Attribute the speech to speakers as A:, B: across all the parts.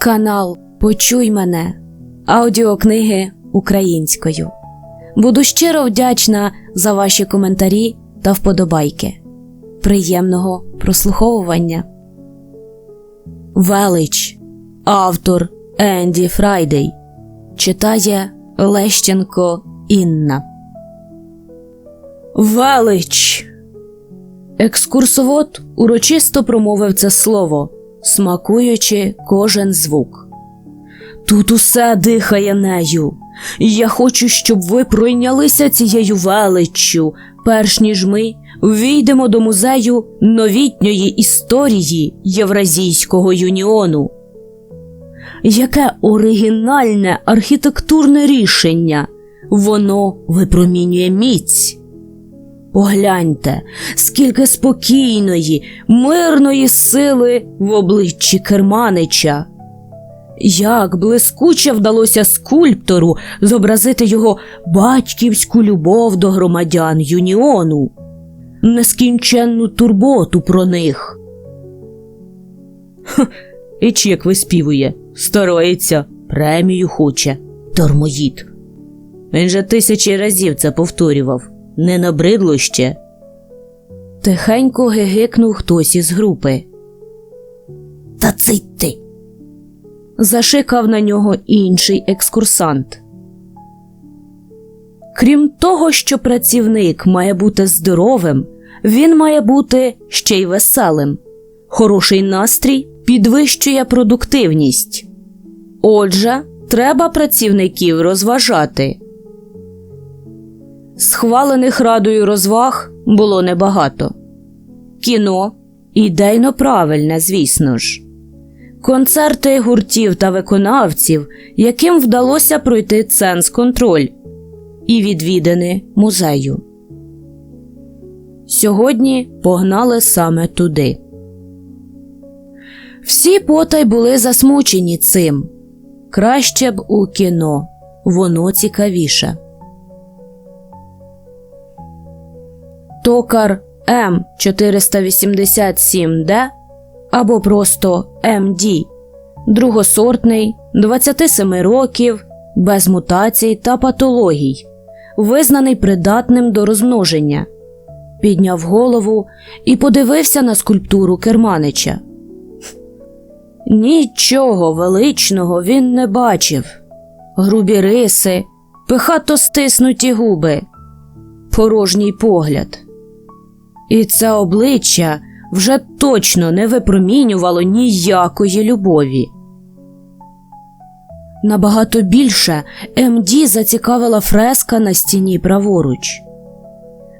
A: Канал Почуй мене аудіокниги українською. Буду щиро вдячна за ваші коментарі та вподобайки. Приємного прослуховування. Велич. Автор Енді Фрайдей. Читає Лещенко Інна. Велич. Екскурсовод урочисто промовив це слово, смакуючи кожен звук. Тут усе дихає нею. і Я хочу, щоб ви пройнялися цією величчю, перш ніж ми війдемо до музею новітньої історії Євразійського юніону. Яке оригінальне архітектурне рішення! Воно випромінює міць. Погляньте, скільки спокійної, мирної сили в обличчі Керманича. Як блискуче вдалося скульптору зобразити його батьківську любов до громадян Юніону, нескінченну турботу про них. Хм, і чек виспівує, старається, премію хоче, тормоїд. Він же тисячі разів це повторював. Не набридло ще. Тихенько гигикнув хтось із групи. Та цей ти. Зашикав на нього інший екскурсант. Крім того, що працівник має бути здоровим, він має бути ще й веселим. Хороший настрій підвищує продуктивність. Отже, треба працівників розважати. Схвалених радою розваг було небагато. Кіно ідейно правильне, звісно ж. Концерти гуртів та виконавців, яким вдалося пройти ценз-контроль і відвідини музею. Сьогодні погнали саме туди. Всі потай були засмучені цим. Краще б у кіно, воно цікавіше. Токар М487Д або просто МД, другосортний, 27 років, без мутацій та патологій, визнаний придатним до розмноження, підняв голову і подивився на скульптуру Керманича. Нічого величного він не бачив. Грубі риси, пихато стиснуті губи, порожній погляд. І це обличчя вже точно не випромінювало ніякої любові. Набагато більше МД зацікавила фреска на стіні праворуч.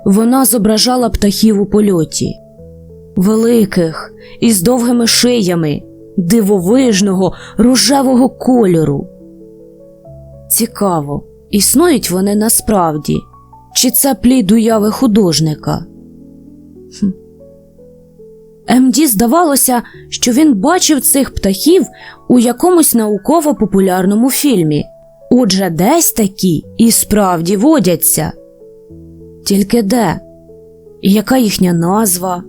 A: Вона зображала птахів у польоті, великих із довгими шиями, дивовижного рожевого кольору. Цікаво, існують вони насправді, чи це плід уяви художника? Хм. МД здавалося, що він бачив цих птахів у якомусь науково-популярному фільмі. Отже, десь такі і справді водяться. Тільки де? Яка їхня назва?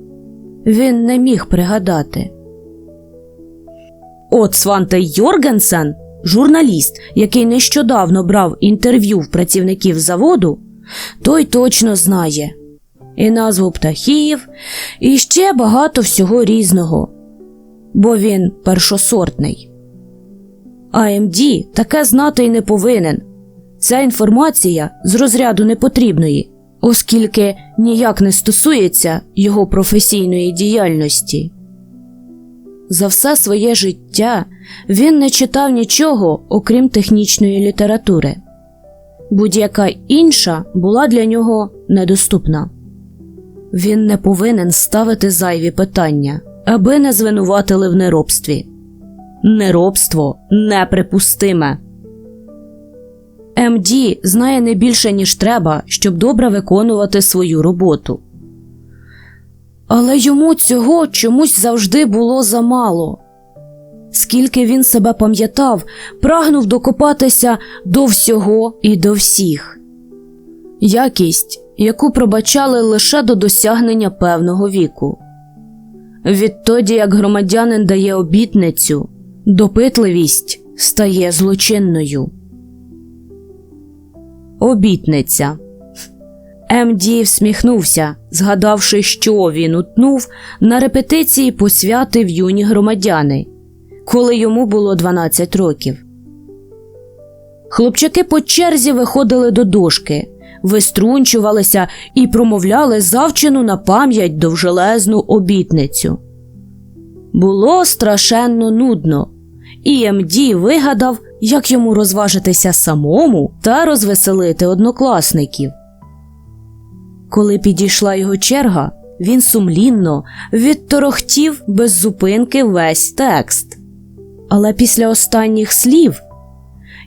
A: Він не міг пригадати. От Сванте Йоргенсен, журналіст, який нещодавно брав інтерв'ю в працівників заводу, той точно знає і назву птахів, і ще багато всього різного, бо він першосортний. АМД таке знати й не повинен. Ця інформація з розряду непотрібної, оскільки ніяк не стосується його професійної діяльності. За все своє життя він не читав нічого, окрім технічної літератури. Будь-яка інша була для нього недоступна. Він не повинен ставити зайві питання, аби не звинуватили в неробстві. Неробство неприпустиме. МД знає не більше, ніж треба, щоб добре виконувати свою роботу. Але йому цього чомусь завжди було замало. Скільки він себе пам'ятав, прагнув докопатися до всього і до всіх. Якість яку пробачали лише до досягнення певного віку. Відтоді, як громадянин дає обітницю, допитливість стає злочинною. Обітниця. МД всміхнувся, згадавши, що він утнув на репетиції посвяти в юні громадяни, коли йому було 12 років. Хлопчаки по черзі виходили до дошки, виструнчувалися і промовляли завчену на пам'ять довжелезну обітницю. Було страшенно нудно, і МД вигадав, як йому розважитися самому та розвеселити однокласників. Коли підійшла його черга, він сумлінно відторохтів без зупинки весь текст. Але після останніх слів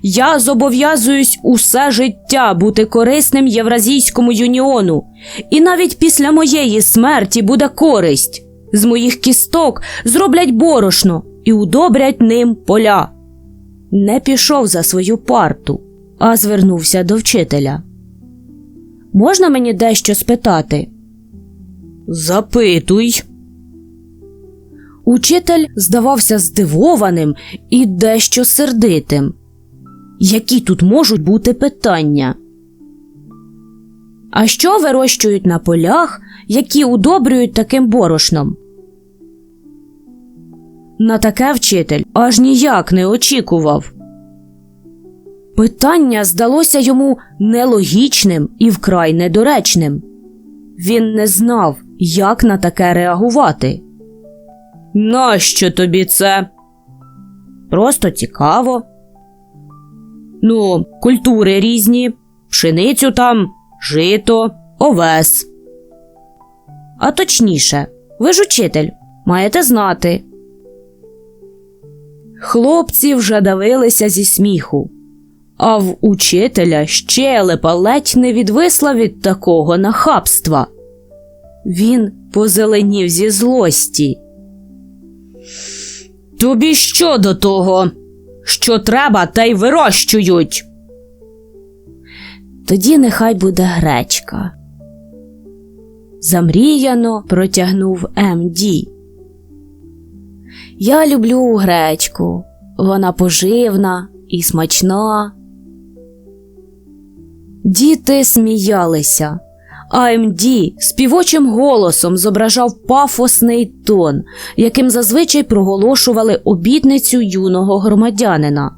A: я зобов'язуюсь усе життя бути корисним Євразійському юніону, і навіть після моєї смерті буде користь. З моїх кісток зроблять борошно і удобрять ним поля. Не пішов за свою парту, а звернувся до вчителя. Можна мені дещо спитати? Запитуй. Учитель здавався здивованим і дещо сердитим. Які тут можуть бути питання? А що вирощують на полях, які удобрюють таким борошном? На таке вчитель аж ніяк не очікував. Питання здалося йому нелогічним і вкрай недоречним. Він не знав, як на таке реагувати. Нащо тобі це? Просто цікаво. Ну, культури різні, пшеницю там, жито, овес. А точніше, ви ж учитель, маєте знати. Хлопці вже давилися зі сміху, а в учителя щелепа ледь не відвисла від такого нахабства. Він позеленів зі злості. Тобі що до того? Що треба, та й вирощують. Тоді нехай буде гречка. Замріяно протягнув МД. Я люблю гречку. Вона поживна і смачна. Діти сміялися. А МД співочим голосом зображав пафосний тон, яким зазвичай проголошували обітницю юного громадянина.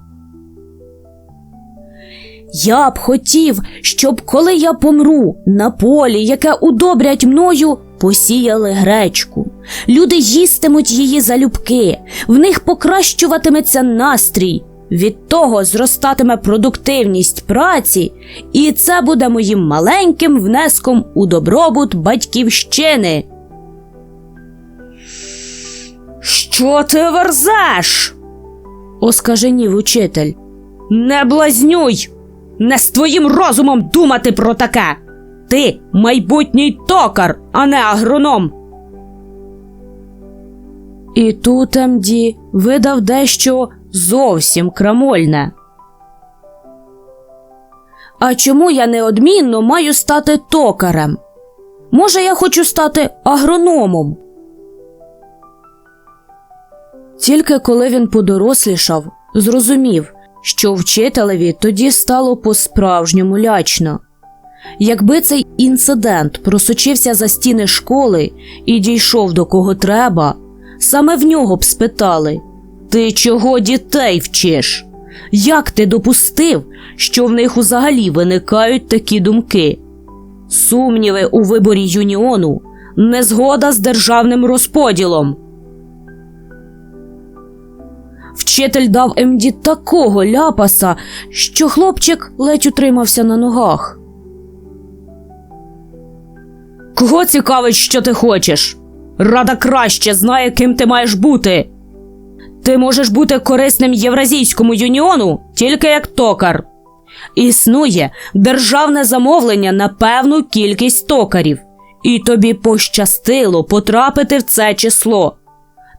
A: Я б хотів, щоб коли я помру на полі, яке удобрять мною, посіяли гречку. Люди їстимуть її залюбки, в них покращуватиметься настрій. Від того зростатиме продуктивність праці, і це буде моїм маленьким внеском у добробут батьківщини. Що ти верзеш? оскаженів учитель. Не блазнюй! Не з твоїм розумом думати про таке. Ти майбутній токар, а не агроном. І тут МД видав дещо зовсім крамольне. А чому я неодмінно маю стати токарем? Може, я хочу стати агрономом? Тільки коли він подорослішав, зрозумів, що вчителеві тоді стало по-справжньому лячно. Якби цей інцидент просочився за стіни школи і дійшов до кого треба, саме в нього б спитали Ти чого дітей вчиш? Як ти допустив, що в них взагалі виникають такі думки? Сумніви у виборі юніону, незгода з державним розподілом. Вчитель дав МД такого ляпаса, що хлопчик ледь утримався на ногах. Кого цікавить, що ти хочеш? Рада краще знає, ким ти маєш бути. Ти можеш бути корисним Євразійському юніону тільки як токар. Існує державне замовлення на певну кількість токарів, і тобі пощастило потрапити в це число.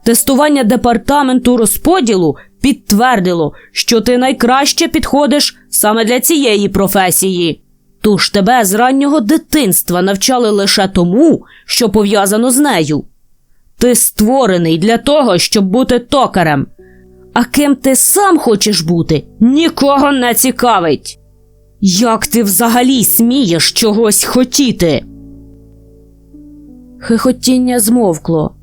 A: Тестування департаменту розподілу підтвердило, що ти найкраще підходиш саме для цієї професії. Тож тебе з раннього дитинства навчали лише тому, що пов'язано з нею. Ти створений для того, щоб бути токарем. А ким ти сам хочеш бути, нікого не цікавить. Як ти взагалі смієш чогось хотіти? Хихотіння змовкло.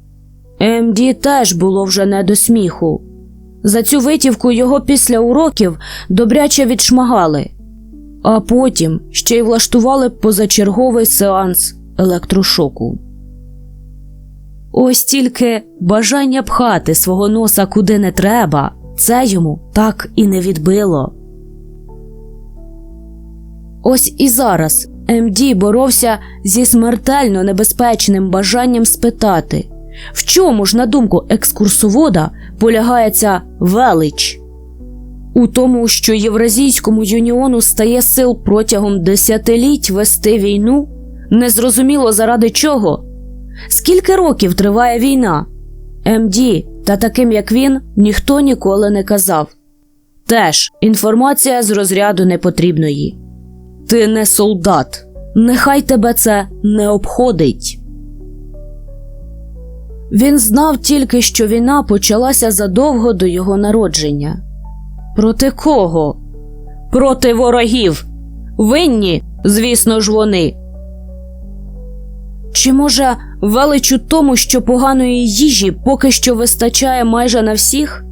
A: МД теж було вже не до сміху. За цю витівку його після уроків добряче відшмагали, а потім ще й влаштували позачерговий сеанс електрошоку. Ось тільки бажання пхати свого носа куди не треба, це йому так і не відбило. Ось і зараз МД боровся зі смертельно небезпечним бажанням спитати, в чому ж, на думку екскурсовода, полягає ця велич? У тому, що Євразійському юніону стає сил протягом десятиліть вести війну, незрозуміло заради чого. Скільки років триває війна? МД та таким як він ніхто ніколи не казав. Теж інформація з розряду непотрібної. Ти не солдат. Нехай тебе це не обходить. Він знав тільки, що війна почалася задовго до його народження. Проти кого? Проти ворогів. Винні, звісно ж, вони. Чи може велич у тому, що поганої їжі поки що вистачає майже на всіх?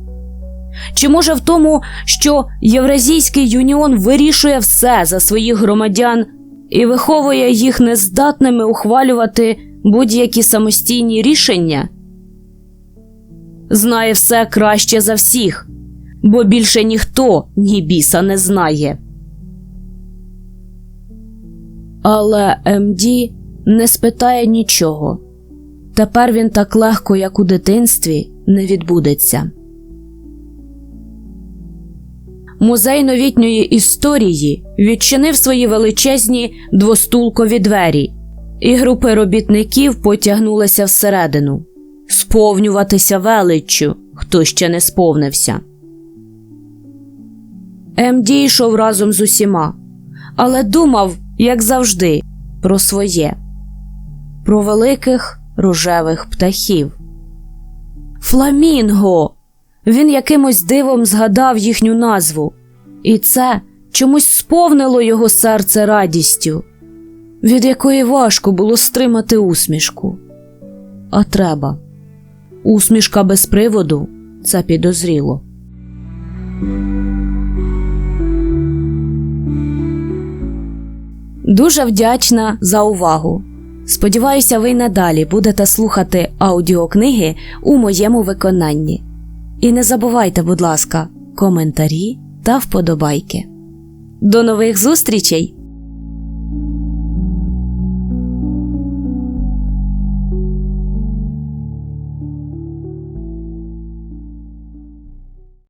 A: Чи може в тому, що Євразійський юніон вирішує все за своїх громадян і виховує їх нездатними ухвалювати будь-які самостійні рішення? Знає все краще за всіх, бо більше ніхто ні біса не знає. Але МД не спитає нічого. Тепер він так легко, як у дитинстві, не відбудеться. Музей новітньої історії відчинив свої величезні двостулкові двері, і групи робітників потягнулися всередину сповнюватися величчю, хто ще не сповнився. МД йшов разом з усіма, але думав, як завжди, про своє, про великих рожевих птахів. Фламінго! Він якимось дивом згадав їхню назву, і це чомусь сповнило його серце радістю, від якої важко було стримати усмішку. А треба. Усмішка без приводу це підозріло. Дуже вдячна за увагу. Сподіваюся, ви й надалі будете слухати аудіокниги у моєму виконанні. І не забувайте, будь ласка, коментарі та вподобайки. До нових зустрічей!